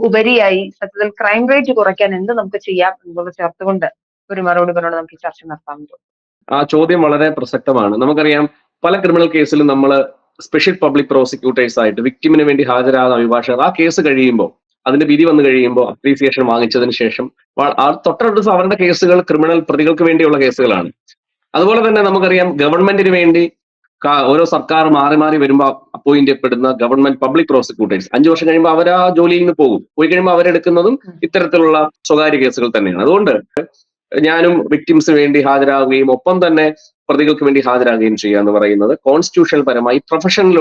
ഉപരിയായി സത്യത്തിൽ ക്രൈം റേറ്റ് കുറയ്ക്കാൻ എന്ത് നമുക്ക് ചെയ്യാം എന്നുള്ളത് ചേർത്തുകൊണ്ട് ഒരു മറുപടി പറഞ്ഞുകൊണ്ട് നമുക്ക് ചർച്ച നടത്താൻ ആ ചോദ്യം വളരെ പ്രസക്തമാണ്. നമുക്കറിയാം പല ക്രിമിനൽ കേസിലും നമ്മൾ സ്പെഷ്യൽ പബ്ലിക് പ്രോസിക്യൂട്ടേഴ്സ് ആയിട്ട് വിക്ടിമിന് വേണ്ടി ഹാജരാകുന്ന അഭിഭാഷകർ ആ കേസ് കഴിയുമ്പോൾ അതിന്റെ വിധി വന്നു കഴിയുമ്പോൾ അപ്രീസിയേഷൻ വാങ്ങിച്ചതിന് ശേഷം തൊട്ടടുത്ത് അവരുടെ കേസുകൾ ക്രിമിനൽ പ്രതികൾക്ക് വേണ്ടിയുള്ള കേസുകളാണ് അതുപോലെ തന്നെ നമുക്കറിയാം ഗവൺമെന്റിന് വേണ്ടി ഓരോ സർക്കാർ മാറി മാറി വരുമ്പോൾ അപ്പോയിന്റ് ചെയ്യപ്പെടുന്ന ഗവൺമെന്റ് പബ്ലിക് പ്രോസിക്യൂട്ടേഴ്സ് അഞ്ചു വർഷം കഴിയുമ്പോൾ അവർ ആ ജോലിയിൽ നിന്ന് പോകും. പോയി കഴിയുമ്പോൾ അവരെടുക്കുന്നതും ഇത്തരത്തിലുള്ള സ്വകാര്യ കേസുകൾ തന്നെയാണ്. അതുകൊണ്ട് ഞാനും വിക്ടിംസിന് വേണ്ടി ഹാജരാകുകയും ഒപ്പം തന്നെ പ്രതികൾക്ക് വേണ്ടി ഹാജരാകുകയും ചെയ്യുക എന്ന് പറയുന്നത് കോൺസ്റ്റിറ്റ്യൂഷണൽ പരമായി പ്രൊഫഷനിൽ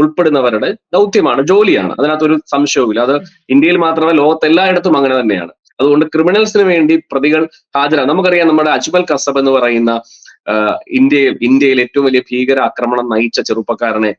ഉൾപ്പെടുന്നവരുടെ ദൗത്യമാണ് ജോലിയാണ്. അതിനകത്തൊരു സംശയവുമില്ല. അത് ഇന്ത്യയിൽ മാത്രമല്ല ലോകത്ത് എല്ലായിടത്തും അങ്ങനെ തന്നെയാണ്. അതുകൊണ്ട് ക്രിമിനൽസിന് വേണ്ടി പ്രതികൾ ഹാജരാണ് നമുക്കറിയാം നമ്മുടെ അജ്മൽ കസബ് എന്ന് പറയുന്ന ഇന്ത്യയിൽ ഇന്ത്യയിൽ ഏറ്റവും വലിയ ഭീകര ആക്രമണം നയിച്ച ചെറുപ്പക്കാരനെ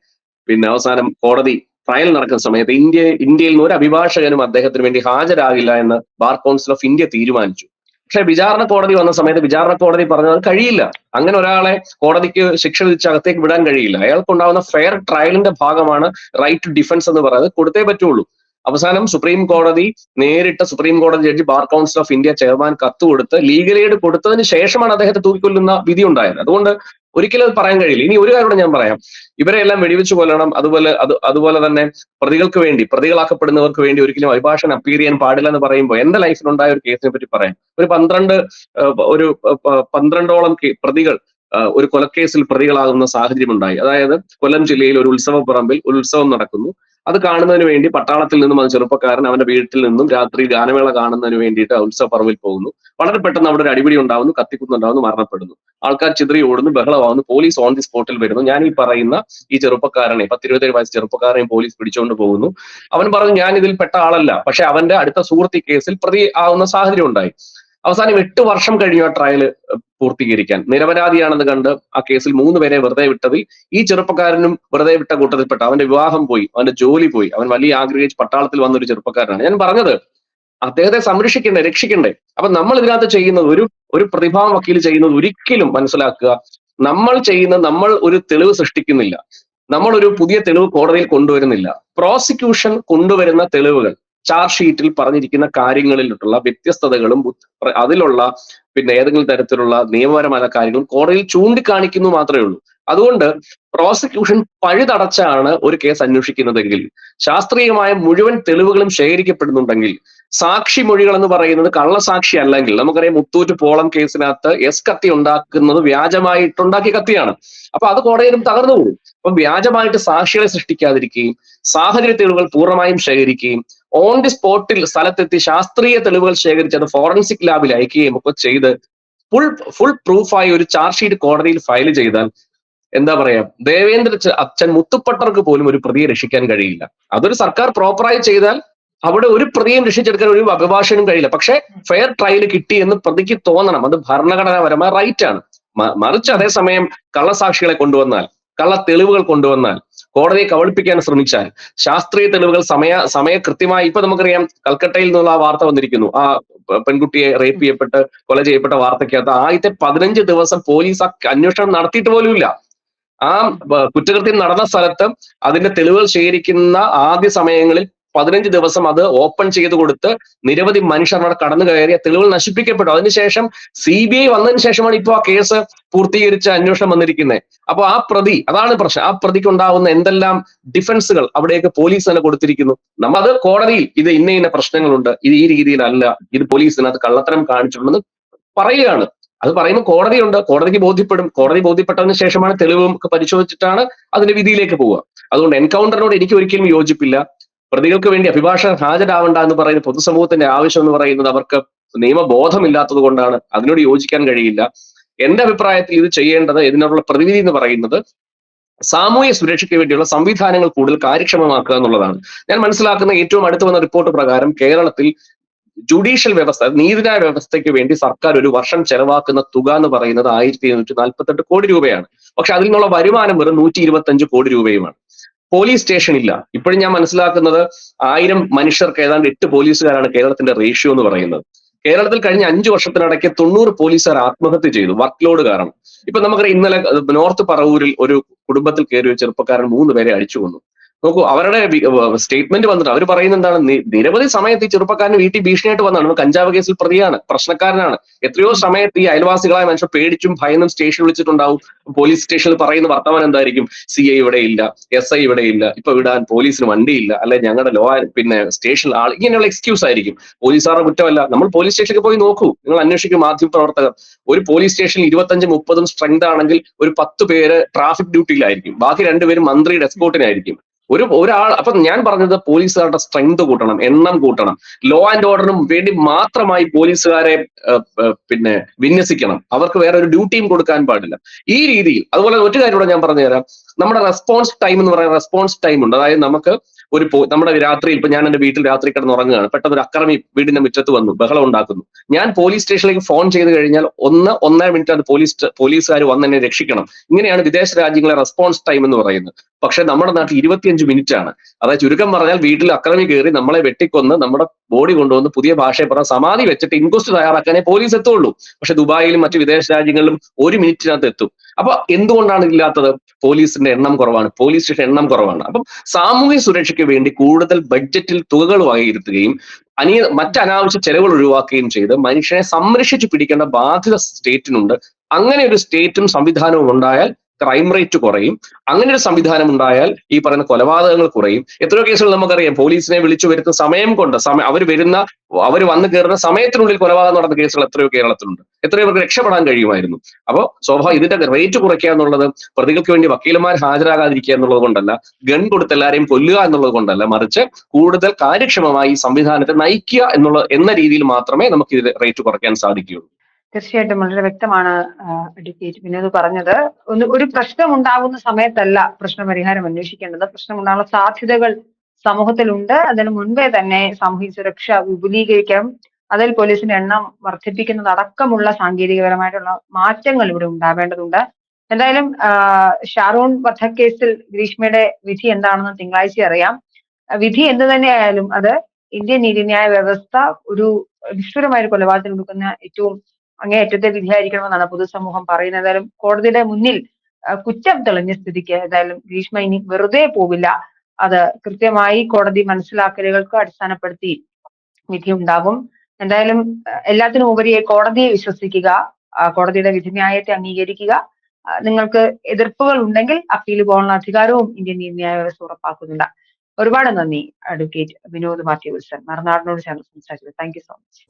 പിന്നെ അവസാനം കോടതി ട്രയൽ നടക്കുന്ന സമയത്ത് ഇന്ത്യ ഇന്ത്യയിൽ നിന്ന് ഒരു അഭിഭാഷകനും അദ്ദേഹത്തിന് വേണ്ടി ഹാജരാകില്ല എന്ന് ബാർ കൗൺസിൽ ഓഫ് ഇന്ത്യ തീരുമാനിച്ചു. പക്ഷെ വിചാരണ കോടതി വന്ന സമയത്ത് വിചാരണ കോടതി പറഞ്ഞത് കഴിയില്ല. അങ്ങനെ ഒരാളെ കോടതിക്ക് ശിക്ഷ വിധിച്ച് അകത്തേക്ക് വിടാൻ കഴിയില്ല. അയാൾക്കുണ്ടാവുന്ന ഫെയർ ട്രയലിന്റെ ഭാഗമാണ് റൈറ്റ് ടു ഡിഫൻസ് എന്ന് പറയുന്നത്. കൊടുത്തേ പറ്റുള്ളൂ. അവസാനം സുപ്രീം കോടതി നേരിട്ട് സുപ്രീം കോടതി judge bar council of India chairman കത്ത് കൊടുത്ത് ലീഗൽ എയ്ഡ് കൊടുത്തതിന് ശേഷമാണ് അദ്ദേഹത്തെ തൂക്കിക്കൊല്ലുന്ന വിധി ഉണ്ടായത്. അതുകൊണ്ട് ഒരിക്കലും അത് പറയാൻ കഴിയില്ല. ഇനി ഒരു കാര്യം ഞാൻ പറയാം. ഇവരെ എല്ലാം വെടിവെച്ച് കൊല്ലണം. അതുപോലെ അത് അതുപോലെ തന്നെ പ്രതികൾക്ക് വേണ്ടി പ്രതികളാക്കപ്പെടുന്നവർക്ക് വേണ്ടി ഒരിക്കലും അഭിഭാഷകൻ അപ്പീർ ചെയ്യാൻ പാടില്ല എന്ന് പറയുമ്പോൾ എന്റെ ലൈഫിൽ ഉണ്ടായ ഒരു കേസിനെ പറ്റി പറയാം. ഒരു പന്ത്രണ്ട് ഒരു പന്ത്രണ്ടോളം പ്രതികൾ ഒരു കൊലക്കേസിൽ പ്രതികളാകുന്ന സാഹചര്യം ഉണ്ടായി അതായത് കൊല്ലം ജില്ലയിൽ ഒരു ഉത്സവ പറമ്പിൽ ഒരു ഉത്സവം നടക്കുന്നു. അത് കാണുന്നതിന് വേണ്ടി പട്ടാളത്തിൽ നിന്നും അത് ചെറുപ്പക്കാരൻ അവന്റെ വീട്ടിൽ നിന്നും രാത്രി ഗാനമേള കാണുന്നതിന് വേണ്ടിയിട്ട് ഉത്സവ പറമ്പിൽ പോകുന്നു. വളരെ പെട്ടെന്ന് അവിടെ ഒരു അടിപിടി ഉണ്ടാവുന്നു കത്തിക്കുന്നുണ്ടാവുന്നു മരണപ്പെടുന്നു. ആൾക്കാർ ചിതറി ഓടുന്നു ബഹളമാവുന്നു പോലീസ് ഓൺ ദി സ്പോട്ടിൽ വരുന്നു. ഞാൻ ഈ പറയുന്ന ഈ ചെറുപ്പക്കാരനെ പത്തിരുപത്തേഴ് വയസ്സ് ചെറുപ്പക്കാരനെയും പോലീസ് പിടിച്ചുകൊണ്ട് പോകുന്നു. അവൻ പറഞ്ഞു ഞാൻ ഇതിൽ പെട്ട ആളല്ല. പക്ഷെ അവന്റെ അടുത്ത സുഹൃത്തി കേസിൽ പ്രതി ആവുന്ന സാഹചര്യം ഉണ്ടായി. അവസാനം എട്ട് വർഷം കഴിഞ്ഞു ആ ട്രയൽ പൂർത്തീകരിക്കാൻ. നിരപരാധിയാണെന്ന് കണ്ട് ആ കേസിൽ മൂന്ന് പേരെ വെറുതെ വിട്ടതിൽ ഈ ചെറുപ്പക്കാരനും വെറുതെ വിട്ട കൂട്ടത്തിൽപ്പെട്ട അവന്റെ വിവാഹം പോയി അവന്റെ ജോലി പോയി. അവൻ വലിയ ആഗ്രഹിച്ച് പട്ടാളത്തിൽ വന്ന ഒരു ചെറുപ്പക്കാരനാണ്. ഞാൻ പറഞ്ഞത് അദ്ദേഹത്തെ സംരക്ഷിക്കണ്ടേ രക്ഷിക്കണ്ടേ? അപ്പൊ നമ്മൾ ഇതിനകത്ത് ചെയ്യുന്നത് ഒരു ഒരു പ്രതിഭാ വക്കീൽ ചെയ്യുന്നത് ഒരിക്കലും മനസ്സിലാക്കുക നമ്മൾ ചെയ്യുന്ന നമ്മൾ ഒരു തെളിവ് സൃഷ്ടിക്കുന്നില്ല. നമ്മൾ ഒരു പുതിയ തെളിവ് കോടതിയിൽ കൊണ്ടുവരുന്നില്ല. പ്രോസിക്യൂഷൻ കൊണ്ടുവരുന്ന തെളിവുകൾ. ചാർജ് ഷീറ്റിൽ പറഞ്ഞിരിക്കുന്ന കാര്യങ്ങളിലുള്ള വ്യത്യസ്തതകളും അതിലുള്ള പിന്നെ ഏതെങ്കിലും തരത്തിലുള്ള നിയമപരമായ കാര്യങ്ങളും കോടതിയിൽ ചൂണ്ടിക്കാണിക്കുന്നു മാത്രമേ ഉള്ളൂ. അതുകൊണ്ട് പ്രോസിക്യൂഷൻ പഴുതടച്ചാണ് ഒരു കേസ് അന്വേഷിക്കുന്നതെങ്കിൽ ശാസ്ത്രീയമായ മുഴുവൻ തെളിവുകളും ശേഖരിക്കപ്പെടുന്നുണ്ടെങ്കിൽ സാക്ഷി മൊഴികൾ എന്ന് പറയുന്നത് കള്ളസാക്ഷി അല്ലെങ്കിൽ നമുക്കറിയാം മുത്തൂറ്റ് പോളം കേസിനകത്ത് എസ് കത്തി ഉണ്ടാക്കുന്നത് വ്യാജമായിട്ടുണ്ടാക്കിയ കത്തിയാണ്. അപ്പൊ അത് കോടതിയിലും തകർന്നു പോകും. അപ്പൊ വ്യാജമായിട്ട് സാക്ഷികളെ സൃഷ്ടിക്കാതിരിക്കുകയും സാഹചര്യ തെളിവുകൾ പൂർണമായും ശേഖരിക്കുകയും ഓൺ ദി സ്പോട്ടിൽ സ്ഥലത്തെത്തി ശാസ്ത്രീയ തെളിവുകൾ ശേഖരിച്ച് അത് ഫോറൻസിക് ലാബിൽ അയക്കുകയും ഒക്കെ ചെയ്ത് ഫുൾ ഫുൾ പ്രൂഫായി ഒരു ചാർജ് ഷീറ്റ് കോടതിയിൽ ഫയൽ ചെയ്താൽ എന്താ പറയാ ദേവേന്ദ്ര അച്ഛൻ മുത്തുപ്പട്ടർക്ക് പോലും ഒരു പ്രതിയെ രക്ഷിക്കാൻ കഴിയില്ല. അതൊരു സർക്കാർ പ്രോപ്പറായി ചെയ്താൽ അവിടെ ഒരു പ്രതിയും രക്ഷിച്ചെടുക്കാൻ ഒരു അഭിഭാഷകനും കഴിയില്ല. പക്ഷെ ഫെയർ ട്രയൽ കിട്ടി എന്ന് പ്രതിക്ക് തോന്നണം. അത് ഭരണഘടനാപരമായ റൈറ്റ് ആണ്. മറിച്ച് അതേസമയം കള്ളസാക്ഷികളെ കൊണ്ടുവന്നാൽ കള്ള തെളിവുകൾ കൊണ്ടുവന്നാൽ കോടതിയെ കബളിപ്പിക്കാൻ ശ്രമിച്ചാൽ ശാസ്ത്രീയ തെളിവുകൾ സമയ സമയ കൃത്യമായി ഇപ്പൊ നമുക്കറിയാം കൽക്കട്ടയിൽ നിന്നുള്ള ആ വാർത്ത വന്നിരിക്കുന്നു. ആ പെൺകുട്ടിയെ റേപ്പ് ചെയ്യപ്പെട്ട് കൊല ചെയ്യപ്പെട്ട വാർത്തയ്ക്കകത്ത് ആദ്യത്തെ പതിനഞ്ച് ദിവസം പോലീസ് ആ അന്വേഷണം നടത്തിയിട്ട് പോലുമില്ല. ആ കുറ്റകൃത്യം നടന്ന സ്ഥലത്ത് അതിന്റെ തെളിവുകൾ ശേഖരിക്കുന്ന ആദ്യ സമയങ്ങളിൽ പതിനഞ്ച് ദിവസം അത് ഓപ്പൺ ചെയ്ത് കൊടുത്ത് നിരവധി മനുഷ്യർ അവിടെ കടന്നു കയറിയ തെളിവുകൾ നശിപ്പിക്കപ്പെട്ടു. അതിനുശേഷം സി ബി ഐ വന്നതിന് ശേഷമാണ് ഇപ്പോൾ ആ കേസ് പൂർത്തീകരിച്ച അന്വേഷണം വന്നിരിക്കുന്നത്. അപ്പോൾ ആ പ്രതി അതാണ് പ്രശ്നം. ആ പ്രതിക്ക് ഉണ്ടാകുന്ന എന്തെല്ലാം ഡിഫൻസുകൾ അവിടെയൊക്കെ പോലീസ് തന്നെ കൊടുത്തിരിക്കുന്നു. നമ്മൾ അത് കോടതിയിൽ ഇത് ഇന്ന ഇന്ന പ്രശ്നങ്ങളുണ്ട്. ഇത് ഈ രീതിയിലല്ല. ഇത് പോലീസിനകത്ത് കള്ളത്തരം കാണിച്ചിട്ടുണ്ടെന്ന് പറയുകയാണ്. അത് പറയുമ്പോൾ കോടതിയുണ്ട്. കോടതിക്ക് ബോധ്യപ്പെടും. കോടതി ബോധ്യപ്പെട്ടതിന് ശേഷമാണ് തെളിവും പരിശോധിച്ചിട്ടാണ് അതിന്റെ വിധിയിലേക്ക് പോവുക. അതുകൊണ്ട് എൻകൗണ്ടറിനോട് എനിക്ക് ഒരിക്കലും യോജിപ്പില്ല. പ്രതികൾക്ക് വേണ്ടി അഭിഭാഷകൻ ഹാജരാവണ്ട എന്ന് പറയുന്ന പൊതുസമൂഹത്തിന്റെ ആവശ്യം എന്ന് പറയുന്നത് അവർക്ക് നിയമബോധമില്ലാത്തത് കൊണ്ടാണ്. അതിനോട് യോജിക്കാൻ കഴിയില്ല. എന്റെ അഭിപ്രായത്തിൽ ഇത് ചെയ്യേണ്ടത് ഇതിനുള്ള പ്രതിവിധി എന്ന് പറയുന്നത് സാമൂഹ്യ സുരക്ഷയ്ക്ക് വേണ്ടിയുള്ള സംവിധാനങ്ങൾ കൂടുതൽ കാര്യക്ഷമമാക്കുക എന്നുള്ളതാണ്. ഞാൻ മനസ്സിലാക്കുന്ന ഏറ്റവും അടുത്ത് വന്ന റിപ്പോർട്ട് പ്രകാരം കേരളത്തിൽ ജുഡീഷ്യൽ വ്യവസ്ഥ നീതിന്യായ വ്യവസ്ഥയ്ക്ക് വേണ്ടി സർക്കാർ ഒരു വർഷം ചെലവാക്കുന്ന തുക എന്ന് പറയുന്നത് ആയിരത്തി എഴുന്നൂറ്റി നാൽപ്പത്തെട്ട് കോടി രൂപയാണ്. പക്ഷെ അതിൽ നിന്നുള്ള വരുമാനം വെറും നൂറ്റി ഇരുപത്തി കോടി രൂപയുമാണ്. പോലീസ് സ്റ്റേഷൻ ഇല്ല. ഇപ്പോഴും ഞാൻ മനസ്സിലാക്കുന്നത് ആയിരം മനുഷ്യർക്ക് ഏതാണ്ട് എട്ട് പോലീസുകാരാണ് കേരളത്തിന്റെ റേഷ്യോ എന്ന് പറയുന്നത്. കേരളത്തിൽ കഴിഞ്ഞ അഞ്ചു വർഷത്തിനിടയ്ക്ക് തൊണ്ണൂറ് പോലീസുകാർ ആത്മഹത്യ ചെയ്തു വർക്ക് ലോഡ് കാരണം. ഇപ്പൊ നമുക്കറിയാം ഇന്നലെ നോർത്ത് പറവൂരിൽ ഒരു കുടുംബത്തിൽ കയറി ഒരു ചെറുപ്പക്കാരൻ മൂന്ന് പേരെ അടിച്ചു കൊന്നു. നോക്കൂ അവരുടെ സ്റ്റേറ്റ്മെന്റ് വന്നിട്ട് അവർ പറയുന്ന എന്താണ്? നിരവധി സമയത്ത് ഈ ചെറുപ്പക്കാരൻ വീട്ടിൽ ഭീഷണിയായിട്ട് വന്നതാണ്. കഞ്ചാവ് കേസിൽ പ്രതിയാണ് പ്രശ്നക്കാരനാണ്. എത്രയോ സമയത്ത് ഈ അയൽവാസികളായ മനുഷ്യർ പേടിച്ചും ഭയന്നും സ്റ്റേഷൻ വിളിച്ചിട്ടുണ്ടാവും. പോലീസ് സ്റ്റേഷനിൽ പറയുന്ന വർത്തമാനം എന്തായിരിക്കും? സി ഐ ഇവിടെ ഇല്ല എസ് ഐ ഇവിടെ ഇല്ല ഇപ്പൊ വിടാൻ പോലീസിന് വണ്ടിയില്ല അല്ലെ ഞങ്ങളുടെ ലോ പിന്നെ സ്റ്റേഷനിൽ ആൾ ഇങ്ങനെയുള്ള എക്സ്ക്യൂസ് ആയിരിക്കും. പോലീസുകാരുടെ കുറ്റമല്ല. നമ്മൾ പോലീസ് സ്റ്റേഷനിൽ പോയി നോക്കൂ. നിങ്ങൾ അന്വേഷിക്കും മാധ്യമ പ്രവർത്തകർ. ഒരു പോലീസ് സ്റ്റേഷനിൽ ഇരുപത്തഞ്ച് മുപ്പതും സ്ട്രെങ്ത് ആണെങ്കിൽ ഒരു പത്ത് പേര് ട്രാഫിക് ഡ്യൂട്ടിയിലായിരിക്കും ബാക്കി രണ്ടുപേരും മന്ത്രിയുടെ എസ്കോട്ടിനായിരിക്കും ഒരു ഒരാൾ അപ്പൊ ഞാൻ പറഞ്ഞത് പോലീസുകാരുടെ സ്ട്രെങ്ത് കൂട്ടണം എണ്ണം കൂട്ടണം. ലോ ആൻഡ് ഓർഡറിനും വേണ്ടി മാത്രമായി പോലീസുകാരെ പിന്നെ വിന്യസിക്കണം. അവർക്ക് വേറെ ഒരു ഡ്യൂട്ടിയും കൊടുക്കാൻ പാടില്ല. ഈ രീതിയിൽ അതുപോലെ ഒരു കാര്യം കൂടെ ഞാൻ പറഞ്ഞുതരാം നമ്മുടെ റെസ്പോൺസ് ടൈം എന്ന് പറയുന്ന റെസ്പോൺസ് ടൈം ഉണ്ട്. അതായത് നമുക്ക് ഒരു നമ്മുടെ രാത്രിയിൽ ഇപ്പൊ ഞാൻ എന്റെ വീട്ടിൽ രാത്രി കിടന്ന് ഉറങ്ങുകയാണ്. പെട്ടെന്ന് ഒരു അക്രമി വീടിന്റെ മുറ്റത്ത് വന്നു ബഹളം ഉണ്ടാക്കുന്നു. ഞാൻ പോലീസ് സ്റ്റേഷനിലേക്ക് ഫോൺ ചെയ്ത് കഴിഞ്ഞാൽ ഒന്ന് ഒന്നര മിനിറ്റ് അത് പോലീസ് പോലീസുകാർ വന്ന് എന്നെ രക്ഷിക്കണം. ഇങ്ങനെയാണ് വിദേശ രാജ്യങ്ങളെ റെസ്പോൺസ് ടൈം എന്ന് പറയുന്നത്. പക്ഷെ നമ്മുടെ നാട്ടിൽ ഇരുപത്തിയഞ്ച് മിനിറ്റ് ആണ് അതായത് ചുരുക്കം പറഞ്ഞാൽ വീട്ടിൽ അക്രമി കയറി നമ്മളെ വെട്ടിക്കൊന്ന് നമ്മുടെ ബോഡി കൊണ്ടുവന്ന് പുതിയ ഭാഷയെ പറഞ്ഞ സമാധി വെച്ചിട്ട് ഇൻക്വസ്റ്റ് തയ്യാറാക്കാനേ പോലീസ് എത്തുള്ളൂ. പക്ഷെ ദുബായിലും മറ്റു വിദേശ രാജ്യങ്ങളിലും ഒരു മിനിറ്റിനകത്ത് എത്തും. അപ്പൊ എന്തുകൊണ്ടാണ് ഇല്ലാത്തത് പോലീസിന്റെ എണ്ണം കുറവാണ്. പോലീസ് സ്റ്റേഷൻ എണ്ണം കുറവാണ്. അപ്പം സാമൂഹ്യ സുരക്ഷയ്ക്ക് വേണ്ടി കൂടുതൽ ബഡ്ജറ്റിൽ തുകകൾ വകയിരുത്തുകയും അനിയ മറ്റ് അനാവശ്യ ചെലവുകൾ ഒഴിവാക്കുകയും ചെയ്ത് മനുഷ്യനെ സംരക്ഷിച്ചു പിടിക്കേണ്ട ബാധ്യത സ്റ്റേറ്റിനുണ്ട്. അങ്ങനെ ഒരു സ്റ്റേറ്റും സംവിധാനവും ഉണ്ടായാൽ ക്രൈം റേറ്റ് കുറയും. അങ്ങനെ ഒരു സംവിധാനം ഉണ്ടായാൽ ഈ പറയുന്ന കൊലപാതകങ്ങൾ കുറയും. എത്രയോ കേസുകൾ നമുക്കറിയാം. പോലീസിനെ വിളിച്ചു വരുത്തുന്ന സമയം കൊണ്ട് സമയം അവർ വരുന്ന അവർ വന്നു കയറുന്ന സമയത്തിനുള്ളിൽ കൊലപാതകം നടന്ന കേസുകൾ എത്രയോ കേരളത്തിലുണ്ട്. എത്രയോ പേർക്ക് രക്ഷപ്പെടാൻ കഴിയുമായിരുന്നു. അപ്പോൾ സ്വാഭാവിക ഇതിന്റെ റേറ്റ് കുറയ്ക്കുക എന്നുള്ളത് പ്രതികൾക്ക് വേണ്ടി വക്കീലന്മാർ ഹാജരാകാതിരിക്കുക എന്നുള്ളത് കൊണ്ടല്ല ഗൺ കൊടുത്ത് എല്ലാവരെയും കൊല്ലുക എന്നുള്ളത് കൊണ്ടല്ല മറിച്ച് കൂടുതൽ കാര്യക്ഷമമായി സംവിധാനത്തെ നയിക്കുക എന്നുള്ള എന്ന രീതിയിൽ മാത്രമേ നമുക്ക് ഇത് റേറ്റ് കുറയ്ക്കാൻ സാധിക്കുകയുള്ളൂ. തീർച്ചയായിട്ടും വളരെ വ്യക്തമാണ് അഡ്വക്കേറ്റ് വിനോദ് പറഞ്ഞത്. ഒന്ന് ഒരു പ്രശ്നം ഉണ്ടാകുന്ന സമയത്തല്ല പ്രശ്നപരിഹാരം അന്വേഷിക്കേണ്ടത്. പ്രശ്നം ഉണ്ടാകാനുള്ള സാധ്യതകൾ സമൂഹത്തിലുണ്ട്. അതിന് മുൻപേ തന്നെ സാമൂഹിക സുരക്ഷ വിപുലീകരിക്കാം. അതിൽ പോലീസിന്റെ എണ്ണം വർദ്ധിപ്പിക്കുന്നത് അടക്കമുള്ള സാങ്കേതികപരമായിട്ടുള്ള മാറ്റങ്ങൾ ഇവിടെ ഉണ്ടാവേണ്ടതുണ്ട്. എന്തായാലും ഷാറൂൺ വധക്കേസിൽ ഗ്രീഷ്മയുടെ വിധി എന്താണെന്ന് തിങ്കളാഴ്ച അറിയാം. വിധി എന്ത് തന്നെയായാലും അത് ഇന്ത്യൻ നീതിന്യായ വ്യവസ്ഥ ഒരു നിഷ്ഠുരമായ ഒരു കൊലപാതകം കൊടുക്കുന്ന ഏറ്റവും അങ്ങേയറ്റത്തെ വിധിയായിരിക്കണമെന്നാണ് പൊതുസമൂഹം പറയുന്നത്. ഏതായാലും കോടതിയുടെ മുന്നിൽ കുറ്റം തെളിഞ്ഞ സ്ഥിതിക്ക് ഏതായാലും ഗ്രീഷ്മ ഇനി വെറുതെ പോവില്ല. അത് കൃത്യമായി കോടതി മനസ്സിലാക്കലുകൾക്ക് അടിസ്ഥാനപ്പെടുത്തി വിധി ഉണ്ടാകും എന്തായാലും എല്ലാത്തിനും ഉപരിയെ കോടതിയെ വിശ്വസിക്കുക കോടതിയുടെ വിധിന്യായത്തെ അംഗീകരിക്കുക. നിങ്ങൾക്ക് എതിർപ്പുകൾ ഉണ്ടെങ്കിൽ അപ്പീൽ പോകാനുള്ള അധികാരവും ഇന്ത്യൻ നീതിന്യായ വ്യവസ്ഥ ഉറപ്പാക്കുന്നുണ്ട്. ഒരുപാട് നന്ദി. അഡ്വക്കേറ്റ് വിനോദ് മാത്യു വിൽസൺ മറുനാടിനോട് ചേർന്ന് സംസാരിച്ചത് താങ്ക് യു സോ മച്ച്.